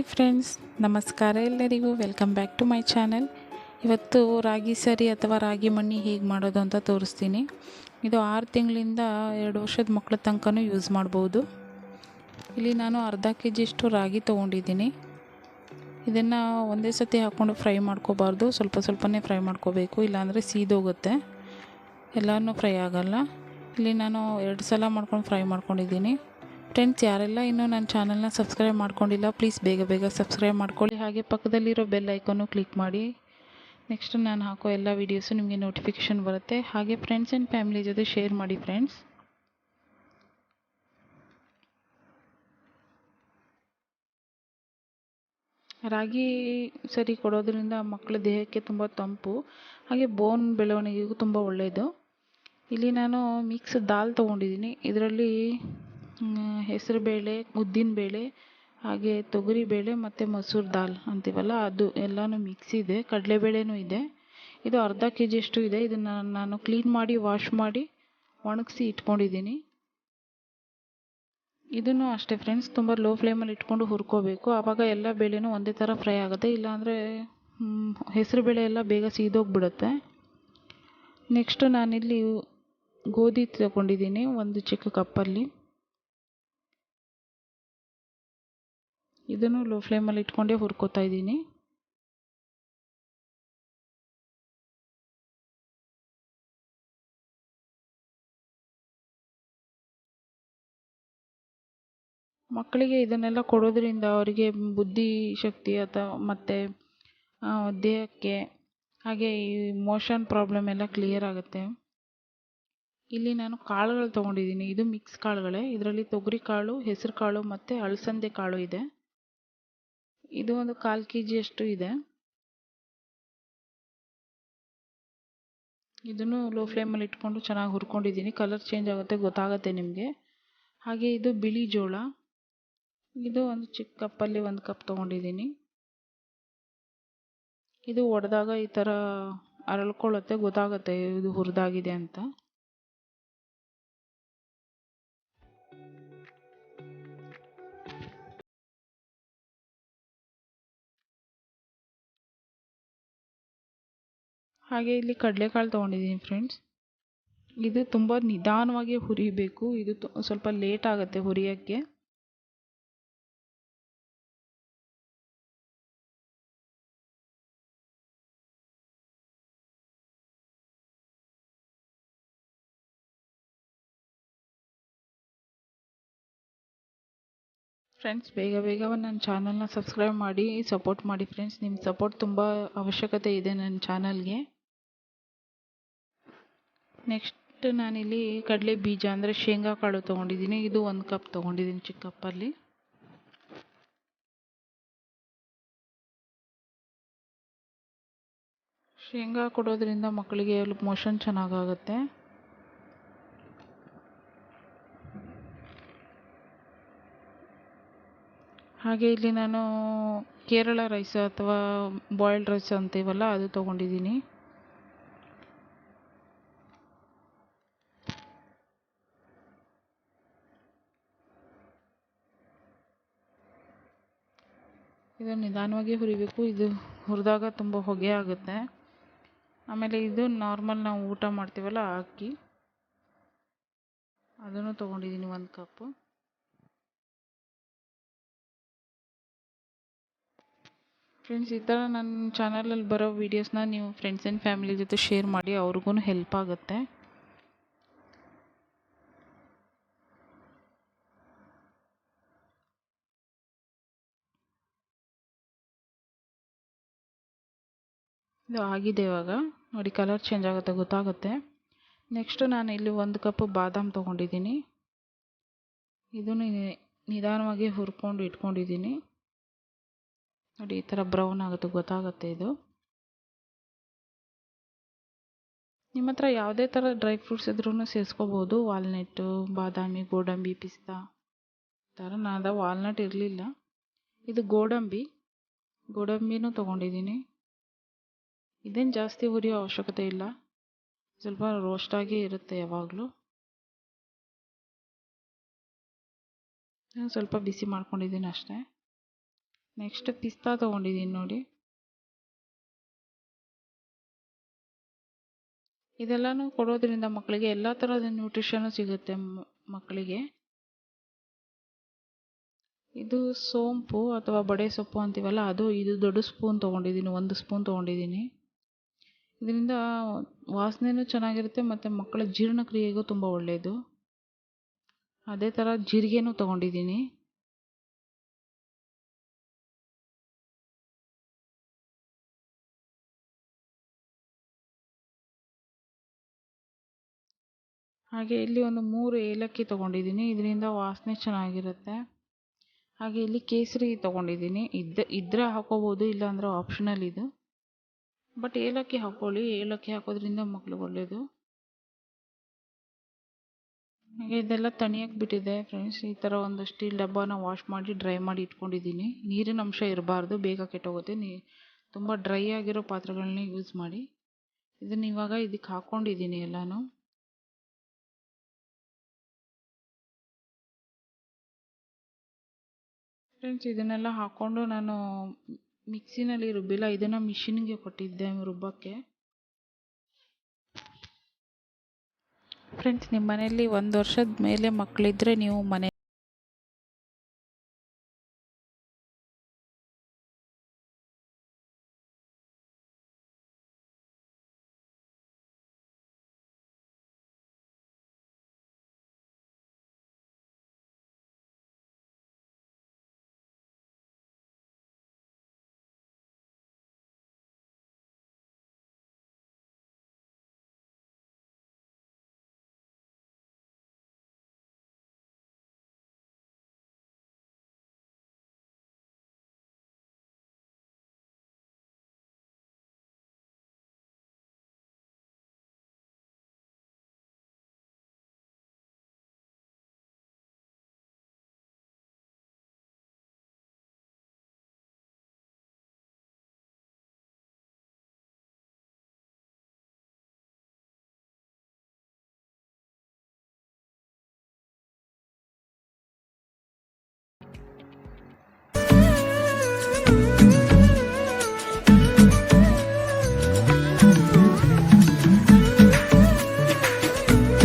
Hi friends, ನಮಸ್ಕಾರ ಎಲ್ಲರಿಗೂ. Welcome back to my channel. ಇವತ್ತು ರಾಗಿ ಸರಿ ಅಥವಾ ರಾಗಿ ಮಣ್ಣಿ ಹೇಗೆ ಮಾಡೋದು ಅಂತ ತೋರಿಸ್ತೀನಿ. ಇದು ಆರು ತಿಂಗಳಿಂದ ಎರಡು ವರ್ಷದ ಮಕ್ಕಳ ತನಕನೂ ಯೂಸ್ ಮಾಡ್ಬೋದು. ಇಲ್ಲಿ ನಾನು ಅರ್ಧ ಕೆ ಜಿಯಷ್ಟು ರಾಗಿ ತೊಗೊಂಡಿದ್ದೀನಿ. ಇದನ್ನು ಒಂದೇ ಸತಿ ಹಾಕ್ಕೊಂಡು ಫ್ರೈ ಮಾಡ್ಕೋಬಾರ್ದು. ಸ್ವಲ್ಪ ಸ್ವಲ್ಪನೇ ಫ್ರೈ ಮಾಡ್ಕೋಬೇಕು. ಇಲ್ಲಾಂದರೆ ಸೀದೋಗುತ್ತೆ. ಎಲ್ಲನೂ ಫ್ರೈ ಆಗೋಲ್ಲ. ಇಲ್ಲಿ ನಾನು ಎರಡು ಸಲ ಮಾಡ್ಕೊಂಡು ಫ್ರೈ ಮಾಡ್ಕೊಂಡಿದ್ದೀನಿ. ಫ್ರೆಂಡ್ಸ್, ಯಾರೆಲ್ಲ ಇನ್ನೂ ನನ್ನ ಚಾನಲ್ನ ಸಬ್ಸ್ಕ್ರೈಬ್ ಮಾಡ್ಕೊಂಡಿಲ್ಲ, ಪ್ಲೀಸ್ ಬೇಗ ಬೇಗ ಸಬ್ಸ್ಕ್ರೈಬ್ ಮಾಡ್ಕೊಳ್ಳಿ. ಹಾಗೆ ಪಕ್ಕದಲ್ಲಿರೋ ಬೆಲ್ ಐಕನ್ನು ಕ್ಲಿಕ್ ಮಾಡಿ. ನೆಕ್ಸ್ಟ್ ನಾನು ಹಾಕೋ ಎಲ್ಲ ವೀಡಿಯೋಸು ನಿಮಗೆ ನೋಟಿಫಿಕೇಷನ್ ಬರುತ್ತೆ. ಹಾಗೆ ಫ್ರೆಂಡ್ಸ್ ಆ್ಯಂಡ್ ಫ್ಯಾಮಿಲಿ ಜೊತೆ ಶೇರ್ ಮಾಡಿ ಫ್ರೆಂಡ್ಸ್. ರಾಗಿ ಸರಿ ಕೊಡೋದ್ರಿಂದ ಮಕ್ಕಳ ದೇಹಕ್ಕೆ ತುಂಬ ತಂಪು, ಹಾಗೆ ಬೋನ್ ಬೆಳವಣಿಗೆಗೂ ತುಂಬ ಒಳ್ಳೆಯದು. ಇಲ್ಲಿ ನಾನು ಮಿಕ್ಸ್ ದಾಲ್ ತೊಗೊಂಡಿದ್ದೀನಿ. ಇದರಲ್ಲಿ ಹೆಸರುಬೇಳೆ ಉದ್ದಿನಬೇಳೆ ಹಾಗೆ ತೊಗರಿ ಬೇಳೆ ಮತ್ತು ಮಸೂರ್ ದಾಲ್ ಅಂತೀವಲ್ಲ, ಅದು ಎಲ್ಲನೂ ಮಿಕ್ಸ್ ಇದೆ. ಕಡಲೆಬೇಳೆನೂ ಇದೆ. ಇದು ಅರ್ಧ ಕೆ ಜಿಯಷ್ಟು ಇದೆ. ಇದನ್ನು ನಾನು ಕ್ಲೀನ್ ಮಾಡಿ ವಾಶ್ ಮಾಡಿ, ಒಣಗಿಸಿ ಇಟ್ಕೊಂಡಿದ್ದೀನಿ. ಇದನ್ನು ಅಷ್ಟೇ ಫ್ರೆಂಡ್ಸ್ ತುಂಬ ಲೋ ಫ್ಲೇಮಲ್ಲಿ ಇಟ್ಕೊಂಡು ಹುರ್ಕೋಬೇಕು. ಆವಾಗ ಎಲ್ಲ ಬೇಳೆನೂ ಒಂದೇ ಥರ ಫ್ರೈ ಆಗುತ್ತೆ. ಇಲ್ಲಾಂದರೆ ಹೆಸರುಬೇಳೆ ಎಲ್ಲ ಬೇಗ ಸೀದೋಗ್ಬಿಡುತ್ತೆ. ನೆಕ್ಸ್ಟು ನಾನಿಲ್ಲಿ ಗೋಧಿ ತಗೊಂಡಿದ್ದೀನಿ, ಒಂದು ಚಿಕ್ಕ ಕಪ್ಪಲ್ಲಿ. ಇದನ್ನು ಲೋ ಫ್ಲೇಮಲ್ಲಿ ಇಟ್ಕೊಂಡೇ ಹುರ್ಕೋತಾ ಇದ್ದೀನಿ. ಮಕ್ಕಳಿಗೆ ಇದನ್ನೆಲ್ಲ ಕೊಡೋದ್ರಿಂದ ಅವರಿಗೆ ಬುದ್ಧಿ ಶಕ್ತಿ ಅಥವಾ ಮತ್ತು ದೇಹಕ್ಕೆ ಹಾಗೆ ಈ ಮೋಷನ್ ಪ್ರಾಬ್ಲಮ್ ಎಲ್ಲ ಕ್ಲಿಯರ್ ಆಗುತ್ತೆ. ಇಲ್ಲಿ ನಾನು ಕಾಳುಗಳು ತೊಗೊಂಡಿದ್ದೀನಿ. ಇದು ಮಿಕ್ಸ್ ಕಾಳುಗಳೇ. ಇದರಲ್ಲಿ ತೊಗರಿ ಕಾಳು, ಹೆಸರು ಕಾಳು ಮತ್ತು ಅಲಸಂದೆ ಕಾಳು ಇದೆ. ಇದು ಒಂದು ಕಾಲು ಕೆ ಜಿಯಷ್ಟು ಇದೆ. ಇದನ್ನು ಲೋ ಫ್ಲೇಮಲ್ಲಿ ಇಟ್ಕೊಂಡು ಚೆನ್ನಾಗಿ ಹುರ್ಕೊಂಡಿದ್ದೀನಿ. ಕಲರ್ ಚೇಂಜ್ ಆಗುತ್ತೆ ಗೊತ್ತಾಗುತ್ತೆ ನಿಮಗೆ. ಹಾಗೆ ಇದು ಬಿಳಿ ಜೋಳ. ಇದು ಒಂದು ಚಿಕ್ಕ ಕಪ್ಪಲ್ಲಿ ಒಂದು ಕಪ್ ತೊಗೊಂಡಿದ್ದೀನಿ. ಇದು ಒಡೆದಾಗ ಈ ಥರ ಅರಳ್ಕೊಳ್ಳುತ್ತೆ ಗೊತ್ತಾಗುತ್ತೆ ಇದು ಹುರಿದಾಗಿದೆ ಅಂತ. ಹಾಗೆ ಇಲ್ಲಿ ಕಡಲೆಕಾಳು ತೊಗೊಂಡಿದ್ದೀನಿ ಫ್ರೆಂಡ್ಸ್ ಇದು ತುಂಬ ನಿಧಾನವಾಗಿ ಹುರಿಬೇಕು. ಇದು ಸ್ವಲ್ಪ ಲೇಟ್ ಆಗುತ್ತೆ ಹುರಿಯೋಕ್ಕೆ. ಫ್ರೆಂಡ್ಸ್ ಬೇಗ ಬೇಗ ನನ್ನ ಚಾನಲ್ನ ಸಬ್ಸ್ಕ್ರೈಬ್ ಮಾಡಿ ಸಪೋರ್ಟ್ ಮಾಡಿ ಫ್ರೆಂಡ್ಸ್ ನಿಮ್ಮ ಸಪೋರ್ಟ್ ತುಂಬ ಅವಶ್ಯಕತೆ ಇದೆ ನನ್ನ ಚಾನಲ್ಗೆ ನೆಕ್ಸ್ಟ್ ನಾನಿಲ್ಲಿ ಕಡಲೆ ಬೀಜ ಅಂದರೆ ಶೇಂಗಾ ಕಾಳು ತೊಗೊಂಡಿದ್ದೀನಿ. ಇದು ಒಂದು ಕಪ್ ತೊಗೊಂಡಿದ್ದೀನಿ ಚಿಕ್ಕ ಕಪ್ಪಲ್ಲಿ. ಶೇಂಗಾ ಕೊಡೋದ್ರಿಂದ ಮಕ್ಕಳಿಗೆ ಮೋಷನ್ ಚೆನ್ನಾಗಾಗುತ್ತೆ. ಹಾಗೆ ಇಲ್ಲಿ ನಾನು ಕೇರಳ ರೈಸ್ ಅಥವಾ ಬಾಯ್ಲ್ಡ್ ರೈಸ್ ಅಂತೀವಲ್ಲ, ಅದು ತೊಗೊಂಡಿದ್ದೀನಿ. ಇದು ನಿಧಾನವಾಗಿ ಹುರಿಬೇಕು. ಇದು ಹುರಿದಾಗ ತುಂಬ ಹೊಗೆ ಆಗುತ್ತೆ. ಆಮೇಲೆ ಇದು ನಾರ್ಮಲ್ ನಾವು ಊಟ ಮಾಡ್ತೀವಲ್ಲ, ಅಕ್ಕಿ. ಅದನ್ನು ತೊಗೊಂಡಿದ್ದೀನಿ ಒಂದು ಕಪ್ಪು. ಫ್ರೆಂಡ್ಸ್ ಈ ಥರ ನನ್ನ ಚಾನಲಲ್ಲಿ ಬರೋ ವೀಡಿಯೋಸ್ನ ನೀವು ಫ್ರೆಂಡ್ಸ್ ಆ್ಯಂಡ್ ಫ್ಯಾಮಿಲಿ ಜೊತೆ ಶೇರ್ ಮಾಡಿ ಅವ್ರಿಗೂ ಹೆಲ್ಪ್ ಆಗುತ್ತೆ. ಇದು ಆಗಿದೆ ಇವಾಗ. ನೋಡಿ ಕಲರ್ ಚೇಂಜ್ ಆಗುತ್ತೆ, ಗೊತ್ತಾಗುತ್ತೆ. ನೆಕ್ಸ್ಟು ನಾನು ಇಲ್ಲಿ ಒಂದು ಕಪ್ ಬಾದಾಮ್ ತೊಗೊಂಡಿದ್ದೀನಿ. ಇದನ್ನು ನಿಧಾನವಾಗಿ ಹುರ್ಕೊಂಡು ಇಟ್ಕೊಂಡಿದ್ದೀನಿ. ನೋಡಿ, ಈ ಥರ ಬ್ರೌನ್ ಆಗುತ್ತೆ, ಗೊತ್ತಾಗುತ್ತೆ ಇದು. ನಿಮ್ಮ ಹತ್ರ ಯಾವುದೇ ಥರ ಡ್ರೈ ಫ್ರೂಟ್ಸ್ ಇದ್ರೂ ಸೇರಿಸ್ಕೋಬೋದು. ವಾಲ್ನಟ್ಟು ಬಾದಾಮಿ, ಗೋಡಂಬಿ, ಪಿಸ್ತಾ. ಥರ ನಾನು ವಾಲ್ನಟ್ ಇರಲಿಲ್ಲ. ಇದು ಗೋಡಂಬಿ. ಗೋಡಂಬಿನೂ ತೊಗೊಂಡಿದ್ದೀನಿ. ಇದೇನು ಜಾಸ್ತಿ ಹುರಿಯೋ ಅವಶ್ಯಕತೆ ಇಲ್ಲ. ಸ್ವಲ್ಪ ರೋಸ್ಟಾಗಿ ಇರುತ್ತೆ ಯಾವಾಗಲೂ. ಸ್ವಲ್ಪ ಬಿಸಿ ಮಾಡ್ಕೊಂಡಿದ್ದೀನಿ ಅಷ್ಟೇ. ನೆಕ್ಸ್ಟ್ ಪಿಸ್ತಾ ತೊಗೊಂಡಿದ್ದೀನಿ ನೋಡಿ. ಇದೆಲ್ಲನೂ ಕೊಡೋದ್ರಿಂದ ಮಕ್ಕಳಿಗೆ ಎಲ್ಲ ಥರದ ನ್ಯೂಟ್ರಿಷನು ಸಿಗುತ್ತೆ ಮಕ್ಕಳಿಗೆ ಇದು ಸೋಂಪು ಅಥವಾ ಬಡೆ ಸೊಪ್ಪು ಅಂತೀವಲ್ಲ, ಅದು ಇದು ದೊಡ್ಡ ಸ್ಪೂನ್ ತೊಗೊಂಡಿದ್ದೀನಿ ಒಂದು ಸ್ಪೂನ್ ತೊಗೊಂಡಿದ್ದೀನಿ ಇದರಿಂದ ವಾಸನೆನೂ ಚೆನ್ನಾಗಿರುತ್ತೆ, ಮತ್ತು ಮಕ್ಕಳ ಜೀರ್ಣಕ್ರಿಯೆಗೂ ತುಂಬ ಒಳ್ಳೆಯದು ಅದೇ ಥರ ಜೀರಿಗೆನೂ ತೊಗೊಂಡಿದ್ದೀನಿ. ಹಾಗೆ ಇಲ್ಲಿ ಒಂದು ಮೂರು ಏಲಕ್ಕಿ ತೊಗೊಂಡಿದ್ದೀನಿ. ಇದರಿಂದ ವಾಸನೆ ಚೆನ್ನಾಗಿರುತ್ತೆ. ಹಾಗೆ ಇಲ್ಲಿ ಕೇಸರಿ ತೊಗೊಂಡಿದ್ದೀನಿ. ಇದ್ದ ಇದ್ದರೆ ಹಾಕ್ಕೋಬೋದು ಇಲ್ಲಾಂದರೆ ಆಪ್ಷನಲ್ ಇದು. ಬಟ್ ಏಲಕ್ಕಿ ಹಾಕ್ಕೊಳ್ಳಿ ಏಲಕ್ಕಿ ಹಾಕೋದ್ರಿಂದ ಮಕ್ಳಿಗೆ ಒಳ್ಳೆಯದು ಇದೆಲ್ಲ ತಣಿಯಕ್ಕೆ ಬಿಟ್ಟಿದೆ ಫ್ರೆಂಡ್ಸ್ ಈ ಥರ ಒಂದು ಸ್ಟೀಲ್ ಡಬ್ಬನ ವಾಶ್ ಮಾಡಿ ಡ್ರೈ ಮಾಡಿ ಇಟ್ಕೊಂಡಿದ್ದೀನಿ. ನೀರಿನ ಅಂಶ ಇರಬಾರ್ದು. ಬೇಗ ಕೆಟ್ಟೋಗುತ್ತೆ. ನೀ ತುಂಬ ಡ್ರೈ ಆಗಿರೋ ಪಾತ್ರೆಗಳನ್ನೇ ಯೂಸ್ ಮಾಡಿ. ಇದನ್ನ ಇವಾಗ ಇದಕ್ಕೆ ಹಾಕ್ಕೊಂಡಿದ್ದೀನಿ ಎಲ್ಲನೂ. ಫ್ರೆಂಡ್ಸ್ ಇದನ್ನೆಲ್ಲ ಹಾಕ್ಕೊಂಡು ನಾನು ಮಿಕ್ಸಿನಲ್ಲಿ ರುಬ್ಬಿಲ್ಲ. ಇದನ್ನು ಮಿಷಿನ್ಗೆ ಕೊಟ್ಟಿದ್ದೆ ರುಬ್ಬೋಕ್ಕೆ. ಫ್ರೆಂಡ್ಸ್ ನಿಮ್ಮ ಮನೆಯಲ್ಲಿ ಒಂದು ವರ್ಷದ ಮೇಲೆ ಮಕ್ಕಳಿದ್ರೆ ನೀವು ಮನೆ